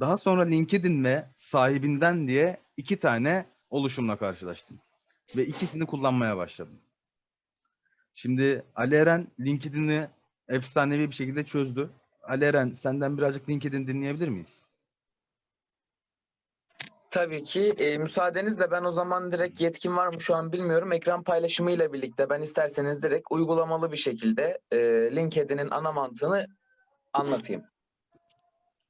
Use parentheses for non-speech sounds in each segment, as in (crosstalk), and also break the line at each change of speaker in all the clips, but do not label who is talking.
Daha sonra LinkedIn ve sahibinden diye iki tane oluşumla karşılaştım. Ve ikisini kullanmaya başladım. Şimdi Ali Eren LinkedIn'i efsanevi bir şekilde çözdü. Ali Eren senden birazcık LinkedIn dinleyebilir miyiz?
Tabii ki. E, müsaadenizle ben o zaman direkt yetkim var mı şu an bilmiyorum. Ekran paylaşımıyla birlikte ben isterseniz direkt uygulamalı bir şekilde e, LinkedIn'in ana mantığını anlatayım.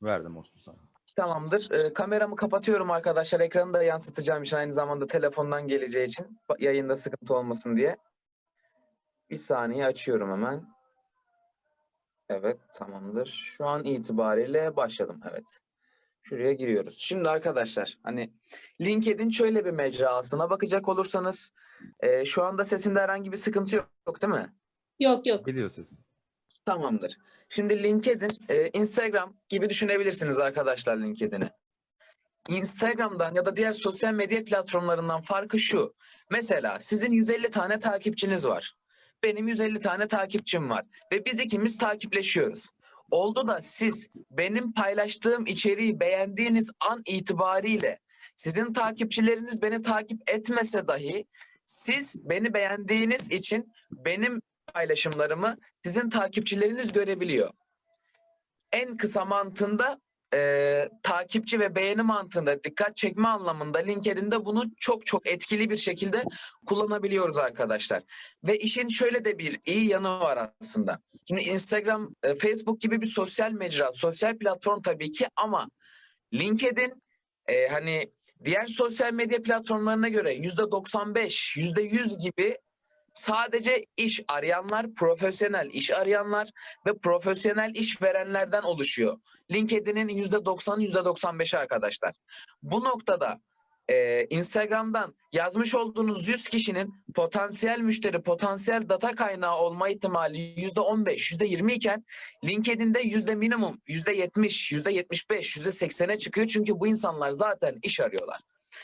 Verdim olsun sana.
Tamamdır. E, kameramı kapatıyorum arkadaşlar. Ekranı da yansıtacağım için aynı zamanda telefondan geleceği için yayında sıkıntı olmasın diye. Bir saniye açıyorum hemen. Evet tamamdır. Şu an itibariyle başladım. Evet. Şuraya giriyoruz. Şimdi arkadaşlar hani LinkedIn şöyle bir mecra aslına bakacak olursanız e, şu anda sesimde herhangi bir sıkıntı yok, yok değil mi?
Yok yok.
Geliyor sesin.
Tamamdır. Şimdi LinkedIn, e, Instagram gibi düşünebilirsiniz arkadaşlar LinkedIn'i. Instagram'dan ya da diğer sosyal medya platformlarından farkı şu. Mesela sizin 150 tane takipçiniz var. Benim 150 tane takipçim var. Ve biz ikimiz takipleşiyoruz. Oldu da siz benim paylaştığım içeriği beğendiğiniz an itibariyle sizin takipçileriniz beni takip etmese dahi siz beni beğendiğiniz için benim paylaşımlarımı sizin takipçileriniz görebiliyor. En kısa mantığında e, takipçi ve beğeni mantığında dikkat çekme anlamında LinkedIn'de bunu çok çok etkili bir şekilde kullanabiliyoruz arkadaşlar. Ve işin şöyle de bir iyi yanı var aslında. Şimdi Instagram, e, Facebook gibi bir sosyal mecra, sosyal platform tabii ki ama LinkedIn e, hani diğer sosyal medya platformlarına göre yüzde 95, yüzde 100 gibi sadece iş arayanlar, profesyonel iş arayanlar ve profesyonel iş verenlerden oluşuyor. LinkedIn'in %90'ı %95'i arkadaşlar. Bu noktada e, Instagram'dan yazmış olduğunuz 100 kişinin potansiyel müşteri, potansiyel data kaynağı olma ihtimali %15, %20 iken LinkedIn'de yüzde minimum %70, %75, %80'e çıkıyor. Çünkü bu insanlar zaten iş arıyorlar.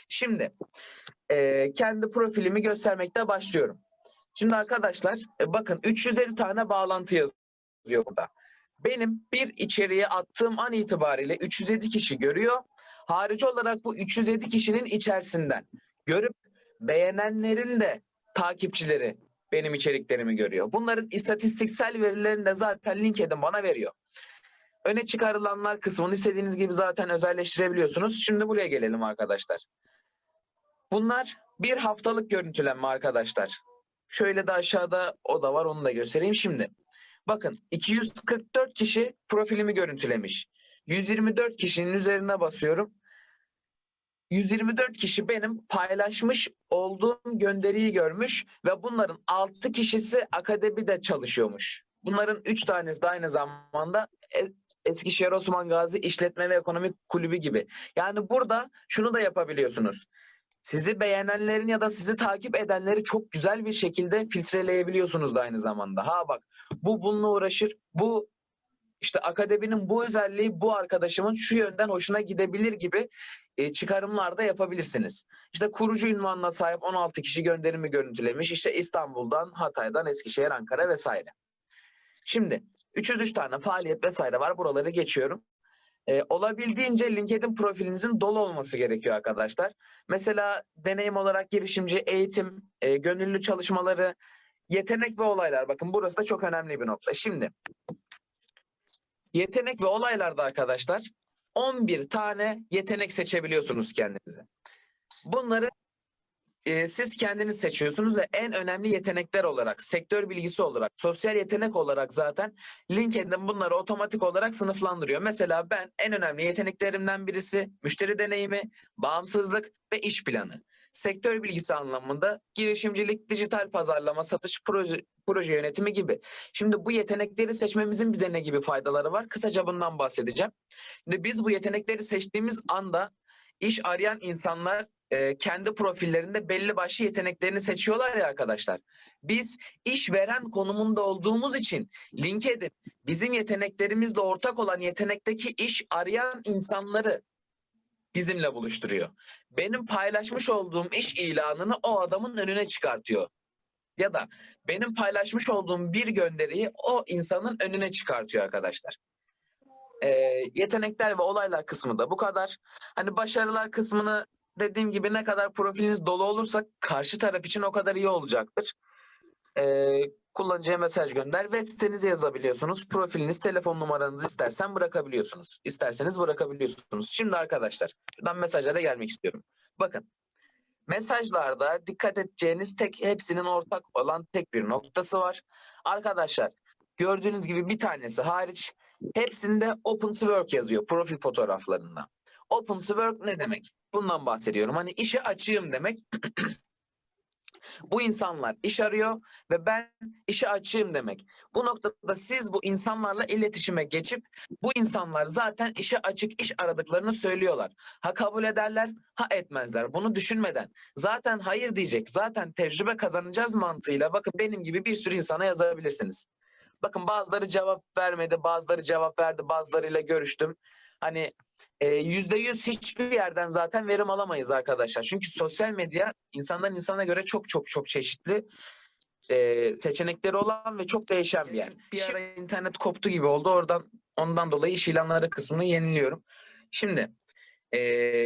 Şimdi e, kendi profilimi göstermekte başlıyorum. Şimdi arkadaşlar e, bakın 350 tane bağlantı yazıyor burada. Benim bir içeriğe attığım an itibariyle 307 kişi görüyor. Harici olarak bu 307 kişinin içerisinden görüp beğenenlerin de takipçileri benim içeriklerimi görüyor. Bunların istatistiksel verilerini de zaten LinkedIn bana veriyor. Öne çıkarılanlar kısmını istediğiniz gibi zaten özelleştirebiliyorsunuz. Şimdi buraya gelelim arkadaşlar. Bunlar bir haftalık görüntülenme arkadaşlar. Şöyle de aşağıda o da var onu da göstereyim şimdi. Bakın 244 kişi profilimi görüntülemiş. 124 kişinin üzerine basıyorum. 124 kişi benim paylaşmış olduğum gönderiyi görmüş ve bunların 6 kişisi akademide çalışıyormuş. Bunların 3 tanesi de aynı zamanda E- Eskişehir Osman Gazi İşletme ve Ekonomik Kulübü gibi. Yani burada şunu da yapabiliyorsunuz. Sizi beğenenlerin ya da sizi takip edenleri çok güzel bir şekilde filtreleyebiliyorsunuz da aynı zamanda. Ha bak bu bununla uğraşır. Bu işte akademinin bu özelliği bu arkadaşımın şu yönden hoşuna gidebilir gibi e, çıkarımlar da yapabilirsiniz. İşte kurucu ünvanına sahip 16 kişi gönderimi görüntülemiş. İşte İstanbul'dan, Hatay'dan, Eskişehir, Ankara vesaire. Şimdi 303 tane faaliyet vesaire var. Buraları geçiyorum. E, olabildiğince LinkedIn profilinizin dolu olması gerekiyor arkadaşlar. Mesela deneyim olarak girişimci, eğitim, e, gönüllü çalışmaları, yetenek ve olaylar. Bakın burası da çok önemli bir nokta. Şimdi yetenek ve olaylarda arkadaşlar 11 tane yetenek seçebiliyorsunuz kendinize. Bunları e, siz kendiniz seçiyorsunuz ve en önemli yetenekler olarak, sektör bilgisi olarak, sosyal yetenek olarak zaten LinkedIn bunları otomatik olarak sınıflandırıyor. Mesela ben en önemli yeteneklerimden birisi müşteri deneyimi, bağımsızlık ve iş planı. Sektör bilgisi anlamında girişimcilik, dijital pazarlama, satış, proje, proje yönetimi gibi. Şimdi bu yetenekleri seçmemizin bize ne gibi faydaları var? Kısaca bundan bahsedeceğim. Şimdi biz bu yetenekleri seçtiğimiz anda iş arayan insanlar e, kendi profillerinde belli başlı yeteneklerini seçiyorlar ya arkadaşlar. Biz işveren konumunda olduğumuz için LinkedIn bizim yeteneklerimizle ortak olan yetenekteki iş arayan insanları bizimle buluşturuyor. Benim paylaşmış olduğum iş ilanını o adamın önüne çıkartıyor. Ya da benim paylaşmış olduğum bir gönderiyi o insanın önüne çıkartıyor arkadaşlar. e, yetenekler ve olaylar kısmı da bu kadar. Hani başarılar kısmını dediğim gibi ne kadar profiliniz dolu olursa karşı taraf için o kadar iyi olacaktır. E, kullanıcıya mesaj gönder. Web sitenize yazabiliyorsunuz. Profiliniz, telefon numaranızı istersen bırakabiliyorsunuz. İsterseniz bırakabiliyorsunuz. Şimdi arkadaşlar şuradan mesajlara gelmek istiyorum. Bakın mesajlarda dikkat edeceğiniz tek hepsinin ortak olan tek bir noktası var. Arkadaşlar gördüğünüz gibi bir tanesi hariç hepsinde open to work yazıyor profil fotoğraflarında. Open to work ne demek? Bundan bahsediyorum. Hani işe açığım demek. (clears throat) bu insanlar iş arıyor ve ben işe açığım demek. Bu noktada siz bu insanlarla iletişime geçip bu insanlar zaten işe açık iş aradıklarını söylüyorlar. Ha kabul ederler, ha etmezler. Bunu düşünmeden zaten hayır diyecek, zaten tecrübe kazanacağız mantığıyla bakın benim gibi bir sürü insana yazabilirsiniz. Bakın bazıları cevap vermedi, bazıları cevap verdi, bazılarıyla görüştüm. Hani yüzde yüz hiçbir yerden zaten verim alamayız arkadaşlar. Çünkü sosyal medya insandan insana göre çok çok çok çeşitli e, seçenekleri olan ve çok değişen bir yer. Bir ara internet koptu gibi oldu. Oradan ondan dolayı iş ilanları kısmını yeniliyorum. Şimdi e,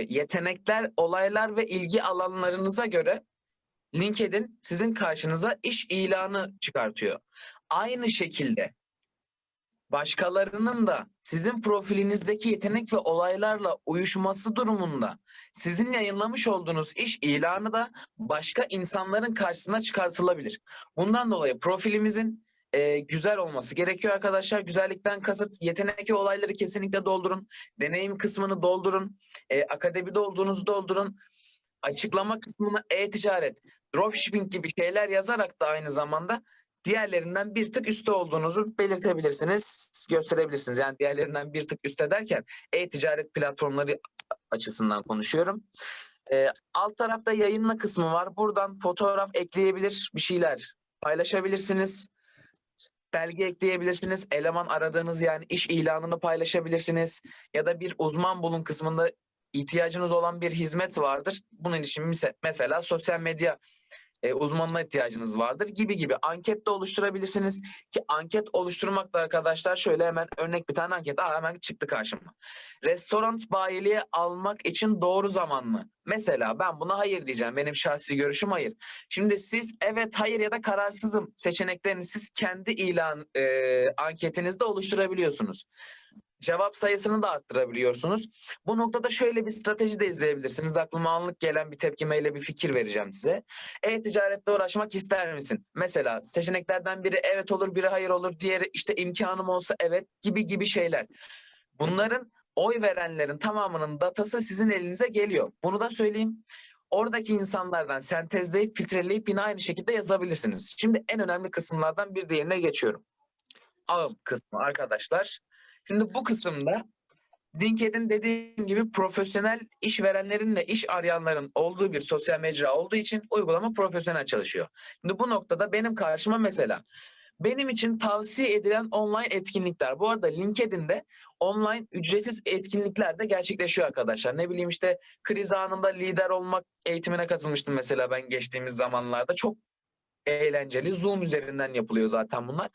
yetenekler, olaylar ve ilgi alanlarınıza göre LinkedIn sizin karşınıza iş ilanı çıkartıyor. Aynı şekilde başkalarının da sizin profilinizdeki yetenek ve olaylarla uyuşması durumunda sizin yayınlamış olduğunuz iş ilanı da başka insanların karşısına çıkartılabilir. Bundan dolayı profilimizin e, güzel olması gerekiyor arkadaşlar. Güzellikten kasıt yetenek ve olayları kesinlikle doldurun. Deneyim kısmını doldurun. E, akademide olduğunuzu doldurun. Açıklama kısmına e-ticaret, dropshipping gibi şeyler yazarak da aynı zamanda diğerlerinden bir tık üstte olduğunuzu belirtebilirsiniz, gösterebilirsiniz. Yani diğerlerinden bir tık üstte derken e-ticaret platformları açısından konuşuyorum. Ee, alt tarafta yayınla kısmı var. Buradan fotoğraf ekleyebilir, bir şeyler paylaşabilirsiniz. Belge ekleyebilirsiniz. Eleman aradığınız yani iş ilanını paylaşabilirsiniz. Ya da bir uzman bulun kısmında ihtiyacınız olan bir hizmet vardır. Bunun için mesela sosyal medya e, uzmanına ihtiyacınız vardır gibi gibi anket de oluşturabilirsiniz ki anket oluşturmakla arkadaşlar şöyle hemen örnek bir tane anket Aa, hemen çıktı karşıma. Restoran bayiliği almak için doğru zaman mı? Mesela ben buna hayır diyeceğim. Benim şahsi görüşüm hayır. Şimdi siz evet hayır ya da kararsızım seçeneklerini siz kendi ilan e, anketinizde oluşturabiliyorsunuz. Cevap sayısını da arttırabiliyorsunuz. Bu noktada şöyle bir strateji de izleyebilirsiniz. Aklıma anlık gelen bir tepkimeyle bir fikir vereceğim size. E-ticaretle uğraşmak ister misin? Mesela seçeneklerden biri evet olur, biri hayır olur, diğeri işte imkanım olsa evet gibi gibi şeyler. Bunların oy verenlerin tamamının datası sizin elinize geliyor. Bunu da söyleyeyim. Oradaki insanlardan sentezleyip filtreleyip yine aynı şekilde yazabilirsiniz. Şimdi en önemli kısımlardan bir diğerine geçiyorum. Ağım kısmı arkadaşlar. Şimdi bu kısımda LinkedIn dediğim gibi profesyonel işverenlerin ve iş arayanların olduğu bir sosyal mecra olduğu için uygulama profesyonel çalışıyor. Şimdi bu noktada benim karşıma mesela benim için tavsiye edilen online etkinlikler. Bu arada LinkedIn'de online ücretsiz etkinlikler de gerçekleşiyor arkadaşlar. Ne bileyim işte kriz anında lider olmak eğitimine katılmıştım mesela ben geçtiğimiz zamanlarda. Çok eğlenceli. Zoom üzerinden yapılıyor zaten bunlar.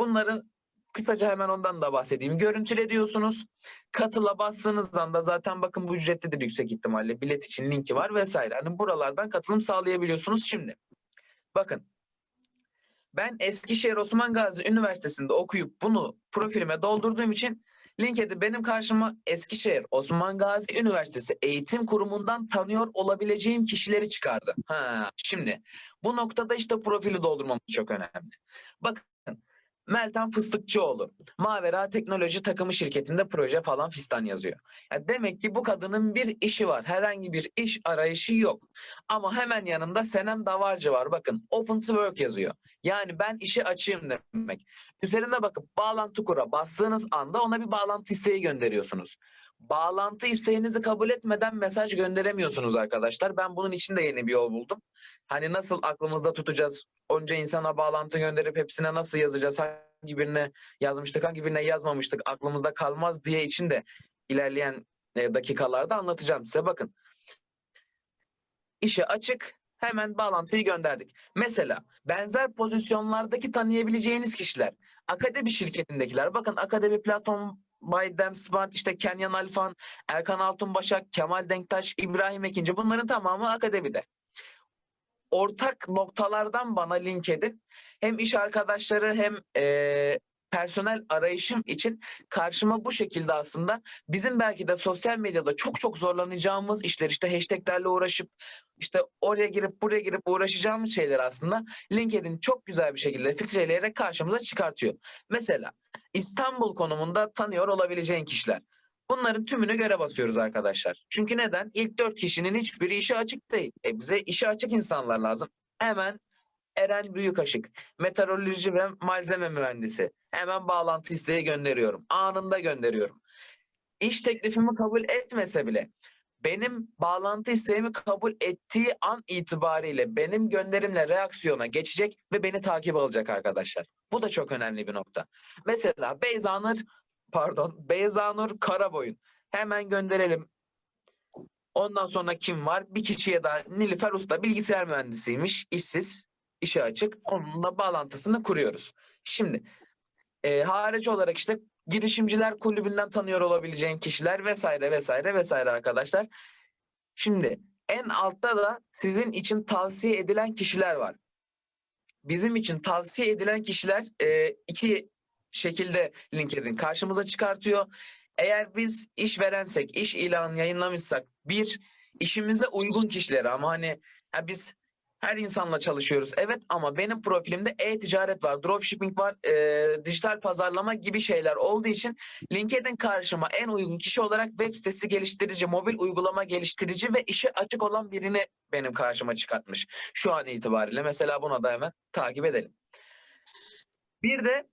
Bunların Kısaca hemen ondan da bahsedeyim. Görüntüle diyorsunuz. Katıla bastığınız anda zaten bakın bu ücretlidir yüksek ihtimalle. Bilet için linki var vesaire. Hani buralardan katılım sağlayabiliyorsunuz şimdi. Bakın. Ben Eskişehir Osman Gazi Üniversitesi'nde okuyup bunu profilime doldurduğum için LinkedIn benim karşıma Eskişehir Osman Gazi Üniversitesi Eğitim Kurumu'ndan tanıyor olabileceğim kişileri çıkardı. Ha, şimdi bu noktada işte profili doldurmamız çok önemli. Bakın Meltem Fıstıkçıoğlu. Mavera Teknoloji Takımı şirketinde proje falan fistan yazıyor. Ya demek ki bu kadının bir işi var. Herhangi bir iş arayışı yok. Ama hemen yanında Senem Davarcı var. Bakın open to work yazıyor. Yani ben işi açayım demek. Üzerine bakıp bağlantı kura bastığınız anda ona bir bağlantı isteği gönderiyorsunuz. Bağlantı isteğinizi kabul etmeden mesaj gönderemiyorsunuz arkadaşlar. Ben bunun için de yeni bir yol buldum. Hani nasıl aklımızda tutacağız? Onca insana bağlantı gönderip hepsine nasıl yazacağız? Hangi birine yazmıştık, hangi birine yazmamıştık? Aklımızda kalmaz diye için de ilerleyen e, dakikalarda anlatacağım size. Bakın. İşe açık. Hemen bağlantıyı gönderdik. Mesela benzer pozisyonlardaki tanıyabileceğiniz kişiler. Akademi şirketindekiler. Bakın Akademi platform Baydem Smart, işte Kenyan Alfan, Erkan Altunbaşak, Kemal Denktaş, İbrahim Ekinci bunların tamamı akademide. Ortak noktalardan bana LinkedIn hem iş arkadaşları hem eee, personel arayışım için karşıma bu şekilde aslında bizim belki de sosyal medyada çok çok zorlanacağımız işler işte hashtaglerle uğraşıp işte oraya girip buraya girip uğraşacağımız şeyler aslında LinkedIn çok güzel bir şekilde filtreleyerek karşımıza çıkartıyor. Mesela İstanbul konumunda tanıyor olabileceğin kişiler. Bunların tümünü göre basıyoruz arkadaşlar. Çünkü neden? İlk dört kişinin hiçbiri işi açık değil. E bize işi açık insanlar lazım. Hemen Eren Büyükaşık, meteoroloji ve malzeme mühendisi. Hemen bağlantı isteği gönderiyorum. Anında gönderiyorum. İş teklifimi kabul etmese bile benim bağlantı isteğimi kabul ettiği an itibariyle benim gönderimle reaksiyona geçecek ve beni takip alacak arkadaşlar. Bu da çok önemli bir nokta. Mesela Beyzanur pardon Beyzanur Karaboyun hemen gönderelim. Ondan sonra kim var? Bir kişiye daha Nilüfer Usta bilgisayar mühendisiymiş, işsiz, işe açık. Onunla bağlantısını kuruyoruz. Şimdi e, harici olarak işte girişimciler kulübünden tanıyor olabileceğin kişiler vesaire vesaire vesaire arkadaşlar. Şimdi en altta da sizin için tavsiye edilen kişiler var. Bizim için tavsiye edilen kişiler e, iki şekilde LinkedIn karşımıza çıkartıyor. Eğer biz işverensek, iş ilanı yayınlamışsak bir işimize uygun kişileri ama hani ha biz her insanla çalışıyoruz. Evet ama benim profilimde e-ticaret var, dropshipping var, e, dijital pazarlama gibi şeyler olduğu için LinkedIn karşıma en uygun kişi olarak web sitesi geliştirici, mobil uygulama geliştirici ve işe açık olan birini benim karşıma çıkartmış. Şu an itibariyle mesela buna da hemen takip edelim. Bir de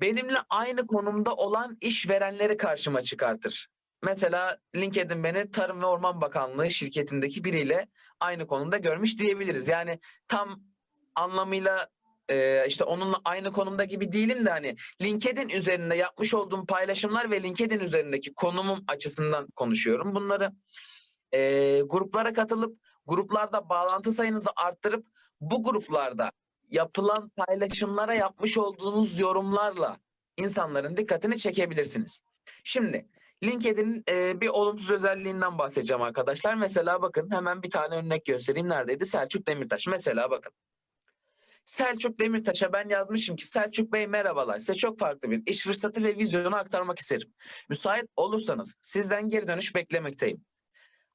benimle aynı konumda olan işverenleri karşıma çıkartır. Mesela LinkedIn beni Tarım ve Orman Bakanlığı şirketindeki biriyle aynı konumda görmüş diyebiliriz. Yani tam anlamıyla e, işte onunla aynı konumda gibi değilim de hani LinkedIn üzerinde yapmış olduğum paylaşımlar ve LinkedIn üzerindeki konumum açısından konuşuyorum bunları. E, gruplara katılıp gruplarda bağlantı sayınızı arttırıp bu gruplarda yapılan paylaşımlara yapmış olduğunuz yorumlarla insanların dikkatini çekebilirsiniz. Şimdi LinkedIn'in e, bir olumsuz özelliğinden bahsedeceğim arkadaşlar. Mesela bakın hemen bir tane örnek göstereyim. Neredeydi? Selçuk Demirtaş. Mesela bakın. Selçuk Demirtaş'a ben yazmışım ki Selçuk Bey merhabalar. Size çok farklı bir iş fırsatı ve vizyonu aktarmak isterim. Müsait olursanız sizden geri dönüş beklemekteyim.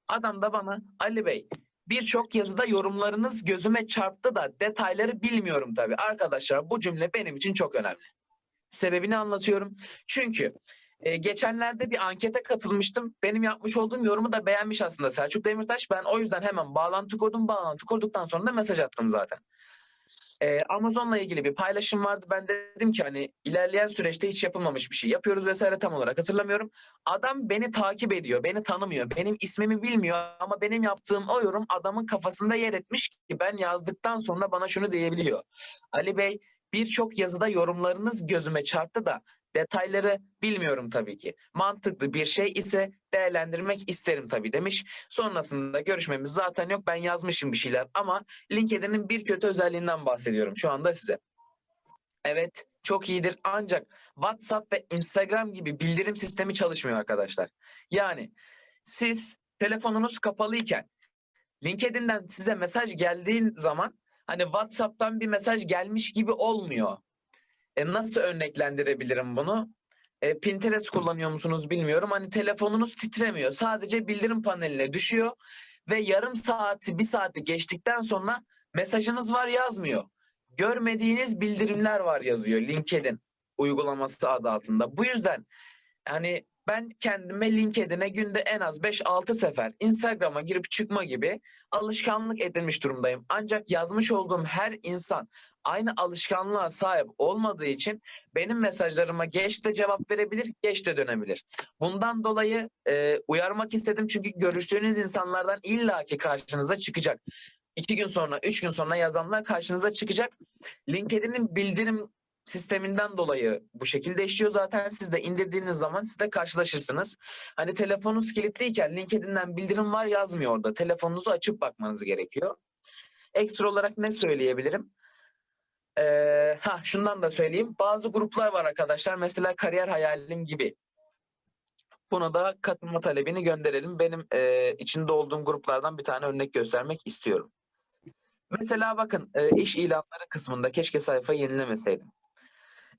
Adam da bana Ali Bey birçok yazıda yorumlarınız gözüme çarptı da detayları bilmiyorum tabii. Arkadaşlar bu cümle benim için çok önemli. Sebebini anlatıyorum. Çünkü e, geçenlerde bir ankete katılmıştım. Benim yapmış olduğum yorumu da beğenmiş aslında Selçuk Demirtaş. Ben o yüzden hemen bağlantı kurdum. Bağlantı kurduktan sonra da mesaj attım zaten. E, Amazon'la ilgili bir paylaşım vardı. Ben dedim ki hani ilerleyen süreçte hiç yapılmamış bir şey yapıyoruz vesaire tam olarak hatırlamıyorum. Adam beni takip ediyor, beni tanımıyor, benim ismimi bilmiyor ama benim yaptığım o yorum adamın kafasında yer etmiş ki ben yazdıktan sonra bana şunu diyebiliyor. Ali Bey birçok yazıda yorumlarınız gözüme çarptı da detayları bilmiyorum tabii ki. Mantıklı bir şey ise değerlendirmek isterim tabii demiş. Sonrasında görüşmemiz zaten yok. Ben yazmışım bir şeyler ama LinkedIn'in bir kötü özelliğinden bahsediyorum şu anda size. Evet çok iyidir ancak WhatsApp ve Instagram gibi bildirim sistemi çalışmıyor arkadaşlar. Yani siz telefonunuz kapalıyken LinkedIn'den size mesaj geldiğin zaman hani WhatsApp'tan bir mesaj gelmiş gibi olmuyor. E, nasıl örneklendirebilirim bunu? E, Pinterest kullanıyor musunuz bilmiyorum. Hani telefonunuz titremiyor. Sadece bildirim paneline düşüyor ve yarım saati bir saati geçtikten sonra mesajınız var yazmıyor. Görmediğiniz bildirimler var yazıyor LinkedIn uygulaması adı altında. Bu yüzden hani ben kendime LinkedIn'e günde en az 5-6 sefer Instagram'a girip çıkma gibi alışkanlık edinmiş durumdayım. Ancak yazmış olduğum her insan aynı alışkanlığa sahip olmadığı için benim mesajlarıma geç de cevap verebilir, geç de dönebilir. Bundan dolayı e, uyarmak istedim çünkü görüştüğünüz insanlardan illaki karşınıza çıkacak. İki gün sonra, üç gün sonra yazanlar karşınıza çıkacak. LinkedIn'in bildirim sisteminden dolayı bu şekilde işliyor zaten. Siz de indirdiğiniz zaman siz de karşılaşırsınız. Hani telefonunuz kilitliyken LinkedIn'den bildirim var yazmıyor orada. Telefonunuzu açıp bakmanız gerekiyor. Ekstra olarak ne söyleyebilirim? Ee, ha şundan da söyleyeyim. Bazı gruplar var arkadaşlar. Mesela kariyer hayalim gibi. Bunu da katılma talebini gönderelim. Benim e, içinde olduğum gruplardan bir tane örnek göstermek istiyorum. Mesela bakın e, iş ilanları kısmında keşke sayfayı yenilemeseydim.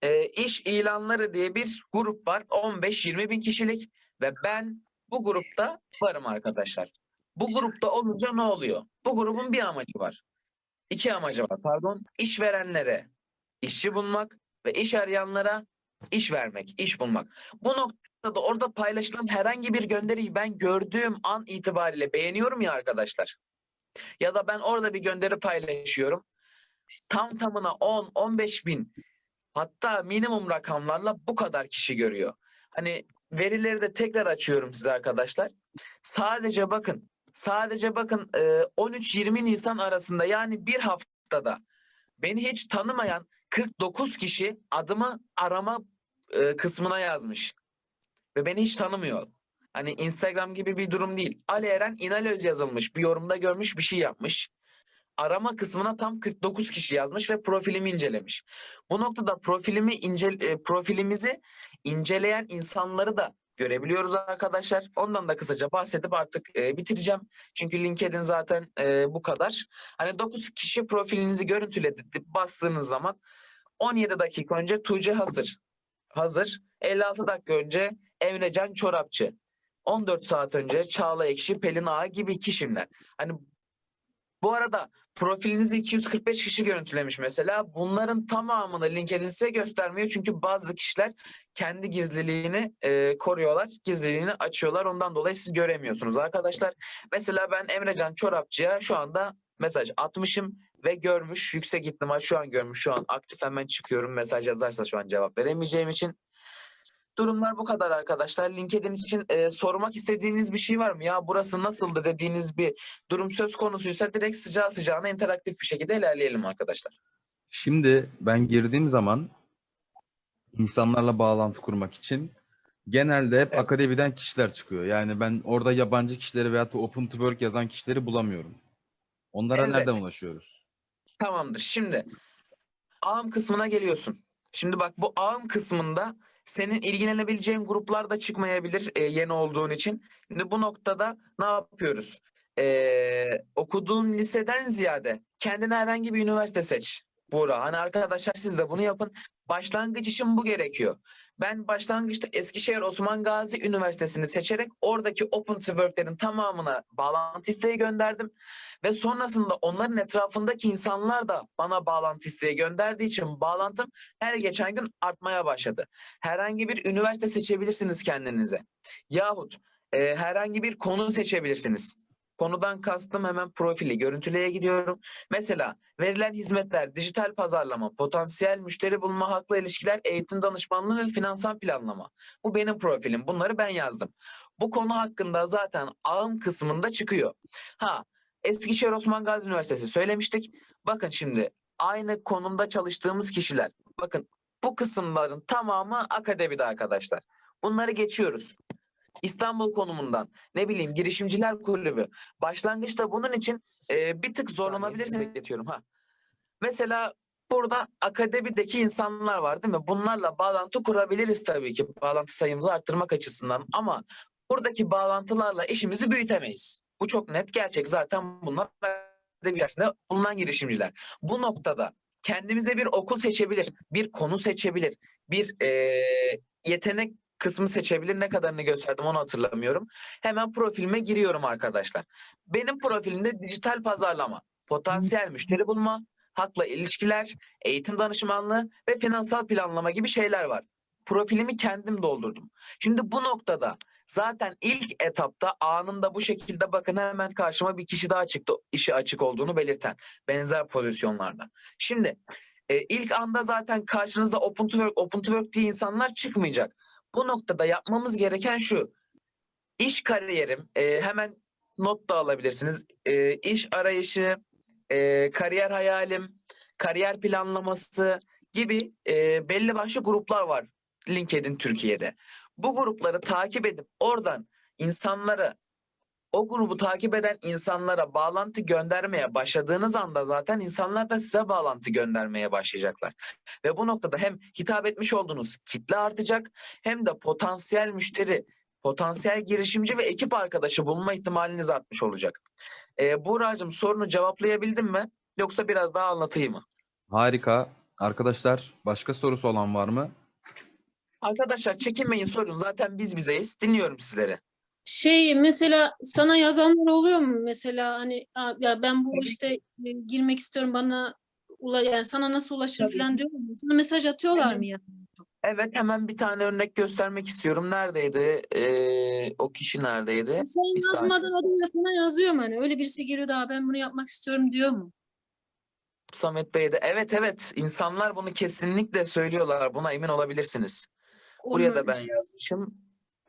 E, iş ilanları diye bir grup var. 15-20 bin kişilik ve ben bu grupta varım arkadaşlar. Bu grupta olunca ne oluyor? Bu grubun bir amacı var. İki amacı var pardon. İşverenlere işçi bulmak ve iş arayanlara iş vermek, iş bulmak. Bu noktada orada paylaşılan herhangi bir gönderiyi ben gördüğüm an itibariyle beğeniyorum ya arkadaşlar. Ya da ben orada bir gönderi paylaşıyorum. Tam tamına 10-15 bin hatta minimum rakamlarla bu kadar kişi görüyor. Hani verileri de tekrar açıyorum size arkadaşlar. Sadece bakın sadece bakın e, 13-20 Nisan arasında yani bir haftada beni hiç tanımayan 49 kişi adımı arama e, kısmına yazmış. Ve beni hiç tanımıyor. Hani Instagram gibi bir durum değil. Ali Eren İnalöz yazılmış. Bir yorumda görmüş bir şey yapmış. Arama kısmına tam 49 kişi yazmış ve profilimi incelemiş. Bu noktada profilimi ince, e, profilimizi inceleyen insanları da görebiliyoruz arkadaşlar. Ondan da kısaca bahsedip artık e, bitireceğim. Çünkü LinkedIn zaten e, bu kadar. Hani 9 kişi profilinizi görüntüledi bastığınız zaman 17 dakika önce Tuğçe hazır. Hazır. 56 dakika önce Emrecan Çorapçı. 14 saat önce Çağla Ekşi, Pelin Ağa gibi kişiler. Hani bu arada profilinizi 245 kişi görüntülemiş mesela. Bunların tamamını LinkedIn size göstermiyor. Çünkü bazı kişiler kendi gizliliğini e, koruyorlar. Gizliliğini açıyorlar. Ondan dolayı siz göremiyorsunuz arkadaşlar. Mesela ben Emrecan Çorapçı'ya şu anda mesaj atmışım ve görmüş. Yüksek ihtimal şu an görmüş. Şu an aktif hemen çıkıyorum. Mesaj yazarsa şu an cevap veremeyeceğim için. Durumlar bu kadar arkadaşlar. LinkedIn için e, sormak istediğiniz bir şey var mı? Ya burası nasıldı dediğiniz bir durum söz konusuysa direkt sıcağı sıcağına interaktif bir şekilde ilerleyelim arkadaşlar.
Şimdi ben girdiğim zaman insanlarla bağlantı kurmak için genelde hep
Evet.
akademiden kişiler çıkıyor. Yani ben orada yabancı kişileri veyahut da open to work yazan kişileri bulamıyorum. Onlara
Evet.
nereden ulaşıyoruz?
Tamamdır. Şimdi ağım kısmına geliyorsun. Şimdi bak bu ağım kısmında senin ilgilenebileceğin gruplar da çıkmayabilir e, yeni olduğun için. Şimdi bu noktada ne yapıyoruz? Ee, okuduğun liseden ziyade kendine herhangi bir üniversite seç. Buğra. Hani arkadaşlar siz de bunu yapın. Başlangıç için bu gerekiyor. Ben başlangıçta Eskişehir Osman Gazi Üniversitesi'ni seçerek oradaki Open to Work'lerin tamamına bağlantı isteği gönderdim. Ve sonrasında onların etrafındaki insanlar da bana bağlantı isteği gönderdiği için bağlantım her geçen gün artmaya başladı. Herhangi bir üniversite seçebilirsiniz kendinize. Yahut e, herhangi bir konu seçebilirsiniz. Konudan kastım hemen profili, görüntüleye gidiyorum. Mesela verilen hizmetler, dijital pazarlama, potansiyel müşteri bulma, haklı ilişkiler, eğitim danışmanlığı ve finansal planlama. Bu benim profilim. Bunları ben yazdım. Bu konu hakkında zaten ağım kısmında çıkıyor. Ha, Eskişehir Osman Gazi Üniversitesi söylemiştik. Bakın şimdi aynı konumda çalıştığımız kişiler. Bakın bu kısımların tamamı akademide arkadaşlar. Bunları geçiyoruz. İstanbul konumundan ne bileyim girişimciler kulübü. Başlangıçta bunun için e, bir tık zorlanabilirsiniz bekletiyorum ha. Mesela burada akademideki insanlar var değil mi? Bunlarla bağlantı kurabiliriz tabii ki bağlantı sayımızı arttırmak açısından ama buradaki bağlantılarla işimizi büyütemeyiz. Bu çok net gerçek. Zaten bunlar içerisinde bulunan girişimciler. Bu noktada kendimize bir okul seçebilir, bir konu seçebilir, bir eee, yetenek kısmı seçebilir. Ne kadarını gösterdim onu hatırlamıyorum. Hemen profilime giriyorum arkadaşlar. Benim profilimde dijital pazarlama, potansiyel müşteri bulma, hakla ilişkiler, eğitim danışmanlığı ve finansal planlama gibi şeyler var. Profilimi kendim doldurdum. Şimdi bu noktada zaten ilk etapta anında bu şekilde bakın hemen karşıma bir kişi daha çıktı işi açık olduğunu belirten benzer pozisyonlarda. Şimdi e, ilk anda zaten karşınızda open to work, open to work diye insanlar çıkmayacak. Bu noktada yapmamız gereken şu. İş kariyerim e, hemen not da alabilirsiniz. E, iş arayışı, e, kariyer hayalim, kariyer planlaması gibi e, belli başlı gruplar var LinkedIn Türkiye'de. Bu grupları takip edip oradan insanlara o grubu takip eden insanlara bağlantı göndermeye başladığınız anda zaten insanlar da size bağlantı göndermeye başlayacaklar. Ve bu noktada hem hitap etmiş olduğunuz kitle artacak hem de potansiyel müşteri potansiyel girişimci ve ekip arkadaşı bulma ihtimaliniz artmış olacak. Ee, Buğra'cığım sorunu cevaplayabildim mi? Yoksa biraz daha anlatayım mı?
Harika. Arkadaşlar başka sorusu olan var mı?
Arkadaşlar çekinmeyin sorun. Zaten biz bizeyiz. Dinliyorum sizleri.
Şey mesela sana yazanlar oluyor mu mesela hani "Aa, ya ben bu işte e, girmek istiyorum bana ula yani sana nasıl ulaşır falan diyor mu? Sana mesaj atıyorlar
Evet.
mı ya?
Evet hemen bir tane örnek göstermek istiyorum. Neredeydi? Ee, o kişi neredeydi?
Sen
Bir
yazmadan da sana yazıyor mu hani? Öyle birisi geliyor da "Aa, ben bunu yapmak istiyorum diyor mu?
Samet Bey de. Evet evet. İnsanlar bunu kesinlikle söylüyorlar. Buna emin olabilirsiniz. Buraya da ben yazmışım.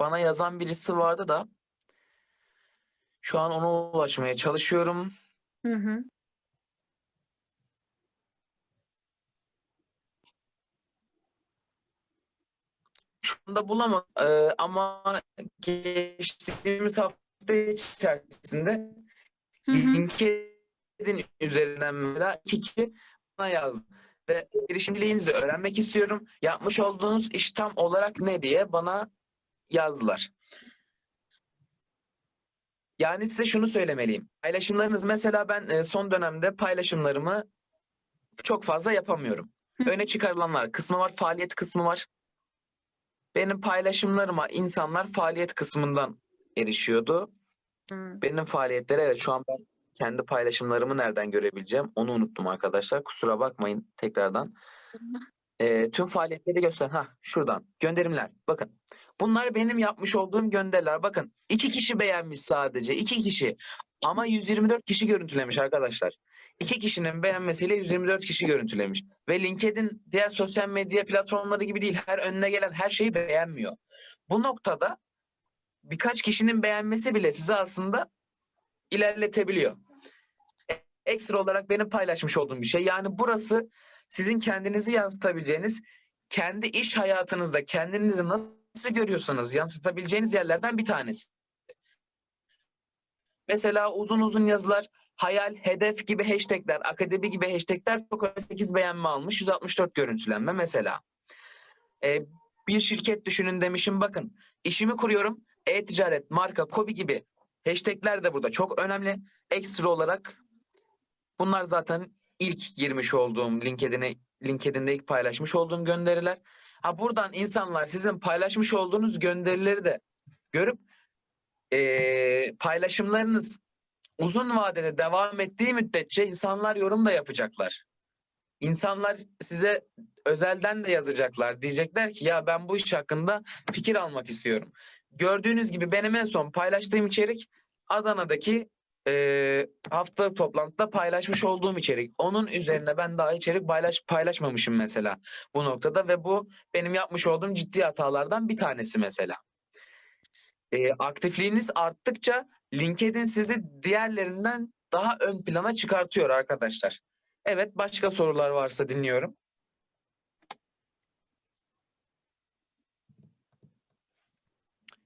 Bana yazan birisi vardı da şu an ona ulaşmaya çalışıyorum.
Hı hı.
Şu anda bulamadım Ee, ama geçtiğimiz hafta içerisinde
Hı hı.
LinkedIn üzerinden mesela iki bana yazdı. Ve girişimciliğinizi öğrenmek istiyorum. Yapmış olduğunuz iş tam olarak ne diye bana yazdılar. Yani size şunu söylemeliyim. Paylaşımlarınız mesela ben e, son dönemde paylaşımlarımı çok fazla yapamıyorum.
Hı.
Öne çıkarılanlar kısmı var, faaliyet kısmı var. Benim paylaşımlarıma insanlar faaliyet kısmından erişiyordu.
Hı.
Benim faaliyetlere evet şu an ben kendi paylaşımlarımı nereden görebileceğim onu unuttum arkadaşlar. Kusura bakmayın tekrardan. Ee, tüm faaliyetleri göster. Ha şuradan gönderimler. Bakın bunlar benim yapmış olduğum gönderiler. Bakın iki kişi beğenmiş sadece. iki kişi. Ama 124 kişi görüntülemiş arkadaşlar. İki kişinin beğenmesiyle 124 kişi görüntülemiş. Ve LinkedIn diğer sosyal medya platformları gibi değil. Her önüne gelen her şeyi beğenmiyor. Bu noktada birkaç kişinin beğenmesi bile sizi aslında ilerletebiliyor. Ekstra olarak benim paylaşmış olduğum bir şey. Yani burası sizin kendinizi yansıtabileceğiniz, kendi iş hayatınızda kendinizi nasıl görüyorsanız yansıtabileceğiniz yerlerden bir tanesi. Mesela uzun uzun yazılar, hayal, hedef gibi hashtagler, akademi gibi hashtagler çok öyle 8 beğenme almış, 164 görüntülenme mesela. Ee, bir şirket düşünün demişim bakın, işimi kuruyorum, e-ticaret, marka, kobi gibi hashtagler de burada çok önemli. Ekstra olarak bunlar zaten ilk girmiş olduğum LinkedIn'e LinkedIn'de ilk paylaşmış olduğum gönderiler. Ha buradan insanlar sizin paylaşmış olduğunuz gönderileri de görüp eee, paylaşımlarınız uzun vadede devam ettiği müddetçe insanlar yorum da yapacaklar. İnsanlar size özelden de yazacaklar. Diyecekler ki ya ben bu iş hakkında fikir almak istiyorum. Gördüğünüz gibi benim en son paylaştığım içerik Adana'daki eee haftalık toplantıda paylaşmış olduğum içerik. Onun üzerine ben daha içerik paylaş, paylaşmamışım mesela bu noktada ve bu benim yapmış olduğum ciddi hatalardan bir tanesi mesela. Eee, aktifliğiniz arttıkça LinkedIn sizi diğerlerinden daha ön plana çıkartıyor arkadaşlar. Evet başka sorular varsa dinliyorum.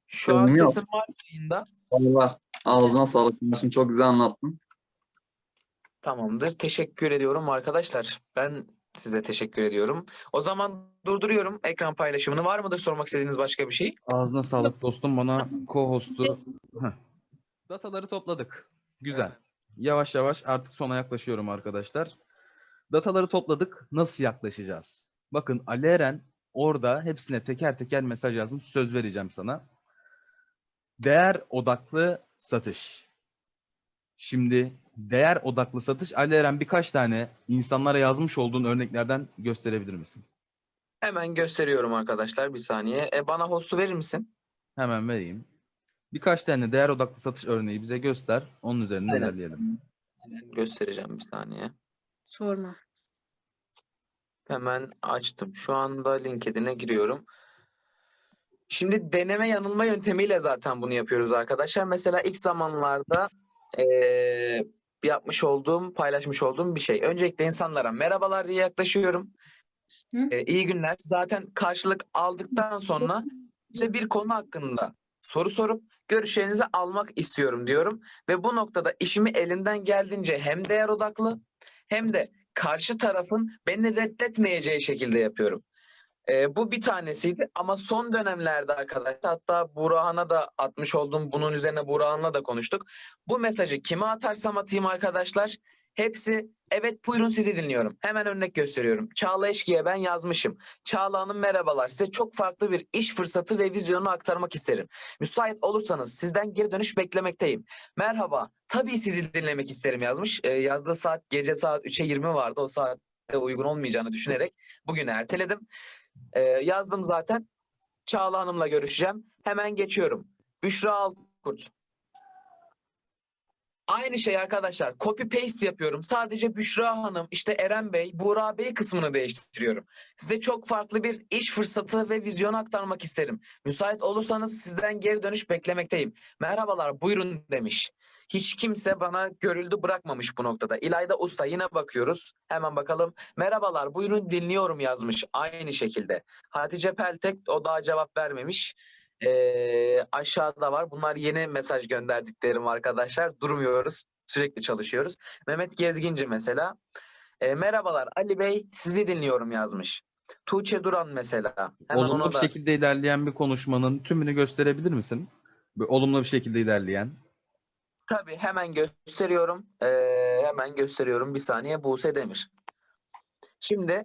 Şu an sesim var yayında?
Valla ağzına sağlık. Şimdi çok güzel anlattın.
Tamamdır. Teşekkür ediyorum arkadaşlar. Ben size teşekkür ediyorum. O zaman durduruyorum ekran paylaşımını. Var mıdır sormak istediğiniz başka bir şey?
Ağzına sağlık dostum. Bana co-host'u... Heh. Dataları topladık. Güzel. Yavaş yavaş artık sona yaklaşıyorum arkadaşlar. Dataları topladık. Nasıl yaklaşacağız? Bakın Ali Eren orada hepsine teker teker mesaj yazmış. Söz vereceğim sana. Değer odaklı satış. Şimdi değer odaklı satış Ali Eren birkaç tane insanlara yazmış olduğun örneklerden gösterebilir misin?
Hemen gösteriyorum arkadaşlar. Bir saniye. E, bana host'u verir misin?
Hemen vereyim. Birkaç tane değer odaklı satış örneği bize göster. Onun üzerine
Aynen.
ilerleyelim.
Hemen göstereceğim bir saniye.
Sorma.
Hemen açtım. Şu anda LinkedIn'e giriyorum. Şimdi deneme yanılma yöntemiyle zaten bunu yapıyoruz arkadaşlar. Mesela ilk zamanlarda eee, yapmış olduğum, paylaşmış olduğum bir şey. Öncelikle insanlara merhabalar diye yaklaşıyorum. Eee, iyi günler. Zaten karşılık aldıktan sonra size bir konu hakkında soru sorup görüşlerinizi almak istiyorum diyorum. Ve bu noktada işimi elimden geldiğince hem değer odaklı hem de karşı tarafın beni reddetmeyeceği şekilde yapıyorum. Ee, bu bir tanesiydi ama son dönemlerde arkadaşlar hatta Burhan'a da atmış olduğum bunun üzerine Burhan'la da konuştuk. Bu mesajı kime atarsam atayım arkadaşlar hepsi evet buyurun sizi dinliyorum. Hemen örnek gösteriyorum. Çağla Eşki'ye ben yazmışım. Çağla Hanım merhabalar size çok farklı bir iş fırsatı ve vizyonu aktarmak isterim. Müsait olursanız sizden geri dönüş beklemekteyim. Merhaba tabii sizi dinlemek isterim yazmış. Ee, yazdığı saat gece saat 3'e 20 vardı o saatte uygun olmayacağını düşünerek bugün erteledim. Ee, yazdım zaten. Çağla Hanım'la görüşeceğim. Hemen geçiyorum. Büşra Alkurt. Aynı şey arkadaşlar. Copy paste yapıyorum. Sadece Büşra Hanım, işte Eren Bey, Buğra Bey kısmını değiştiriyorum. Size çok farklı bir iş fırsatı ve vizyon aktarmak isterim. Müsait olursanız sizden geri dönüş beklemekteyim. Merhabalar, buyurun demiş. Hiç kimse bana görüldü bırakmamış bu noktada. İlayda Usta yine bakıyoruz. Hemen bakalım. Merhabalar, buyurun dinliyorum yazmış aynı şekilde. Hatice Peltek o daha cevap vermemiş. Ee, aşağıda var. Bunlar yeni mesaj gönderdiklerim arkadaşlar. Durmuyoruz. Sürekli çalışıyoruz. Mehmet Gezginci mesela. Ee, merhabalar Ali Bey sizi dinliyorum yazmış. Tuğçe Duran mesela. Hemen
olumlu
ona
bir
da-
şekilde ilerleyen bir konuşmanın tümünü gösterebilir misin? Olumlu bir şekilde ilerleyen.
Tabii hemen gösteriyorum. Ee, hemen gösteriyorum. Bir saniye Buse Demir. Şimdi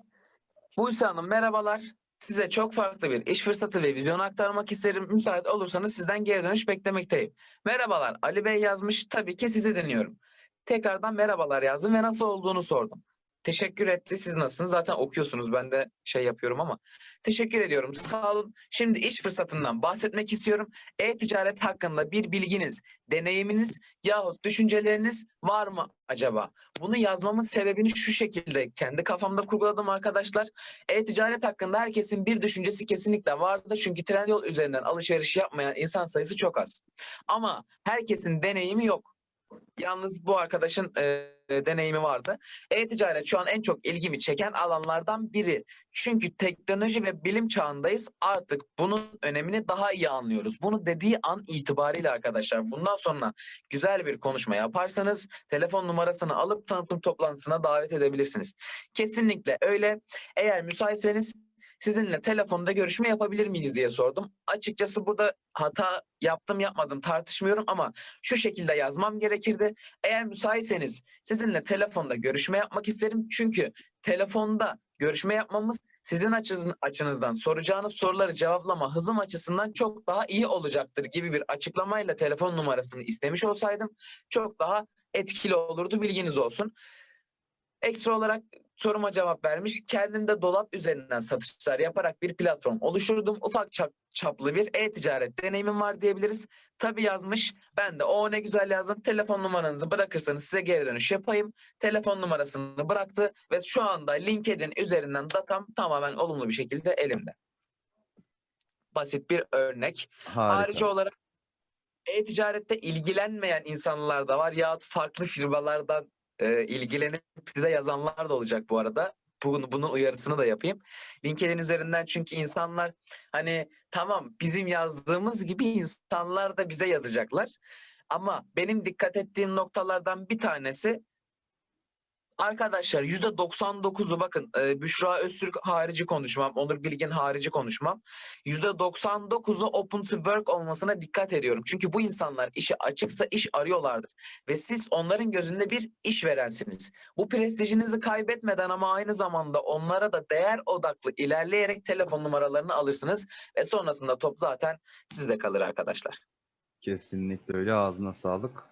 Buse Hanım merhabalar. Size çok farklı bir iş fırsatı ve vizyonu aktarmak isterim. Müsait olursanız sizden geri dönüş beklemekteyim. Merhabalar Ali Bey yazmış. Tabii ki sizi dinliyorum. Tekrardan merhabalar yazdım ve nasıl olduğunu sordum. Teşekkür etti. Siz nasılsınız? Zaten okuyorsunuz. Ben de şey yapıyorum ama. Teşekkür ediyorum. Sağ olun. Şimdi iş fırsatından bahsetmek istiyorum. E-ticaret hakkında bir bilginiz, deneyiminiz yahut düşünceleriniz var mı acaba? Bunu yazmamın sebebini şu şekilde kendi kafamda kurguladım arkadaşlar. E-ticaret hakkında herkesin bir düşüncesi kesinlikle vardır. Çünkü Trendyol üzerinden alışveriş yapmayan insan sayısı çok az. Ama herkesin deneyimi yok. Yalnız bu arkadaşın e, deneyimi vardı. E-ticaret şu an en çok ilgimi çeken alanlardan biri. Çünkü teknoloji ve bilim çağındayız. Artık bunun önemini daha iyi anlıyoruz. Bunu dediği an itibariyle arkadaşlar bundan sonra güzel bir konuşma yaparsanız telefon numarasını alıp tanıtım toplantısına davet edebilirsiniz. Kesinlikle öyle. Eğer müsaitseniz sizinle telefonda görüşme yapabilir miyiz diye sordum. Açıkçası burada hata yaptım yapmadım tartışmıyorum ama şu şekilde yazmam gerekirdi. Eğer müsaitseniz sizinle telefonda görüşme yapmak isterim. Çünkü telefonda görüşme yapmamız sizin açınız- açınızdan soracağınız soruları cevaplama hızım açısından çok daha iyi olacaktır gibi bir açıklamayla telefon numarasını istemiş olsaydım çok daha etkili olurdu bilginiz olsun. Ekstra olarak soruma cevap vermiş. Kendimde dolap üzerinden satışlar yaparak bir platform oluşturdum. Ufak çap- çaplı bir e-ticaret deneyimim var diyebiliriz. Tabii yazmış. Ben de o ne güzel yazdım. Telefon numaranızı bırakırsanız size geri dönüş yapayım. Telefon numarasını bıraktı ve şu anda LinkedIn üzerinden datam tamamen olumlu bir şekilde elimde. Basit bir örnek.
Harika.
Harici olarak e-ticarette ilgilenmeyen insanlar da var yahut farklı firmalardan e, ilgilenip size yazanlar da olacak bu arada. Bunun, bunun uyarısını da yapayım. LinkedIn üzerinden çünkü insanlar hani tamam bizim yazdığımız gibi insanlar da bize yazacaklar. Ama benim dikkat ettiğim noktalardan bir tanesi Arkadaşlar %99'u bakın e, Büşra Öztürk harici konuşmam, Onur Bilgin harici konuşmam. %99'u open to work olmasına dikkat ediyorum. Çünkü bu insanlar işi açıksa iş arıyorlardır. Ve siz onların gözünde bir işverensiniz. Bu prestijinizi kaybetmeden ama aynı zamanda onlara da değer odaklı ilerleyerek telefon numaralarını alırsınız. Ve sonrasında top zaten sizde kalır arkadaşlar.
Kesinlikle öyle. Ağzına sağlık.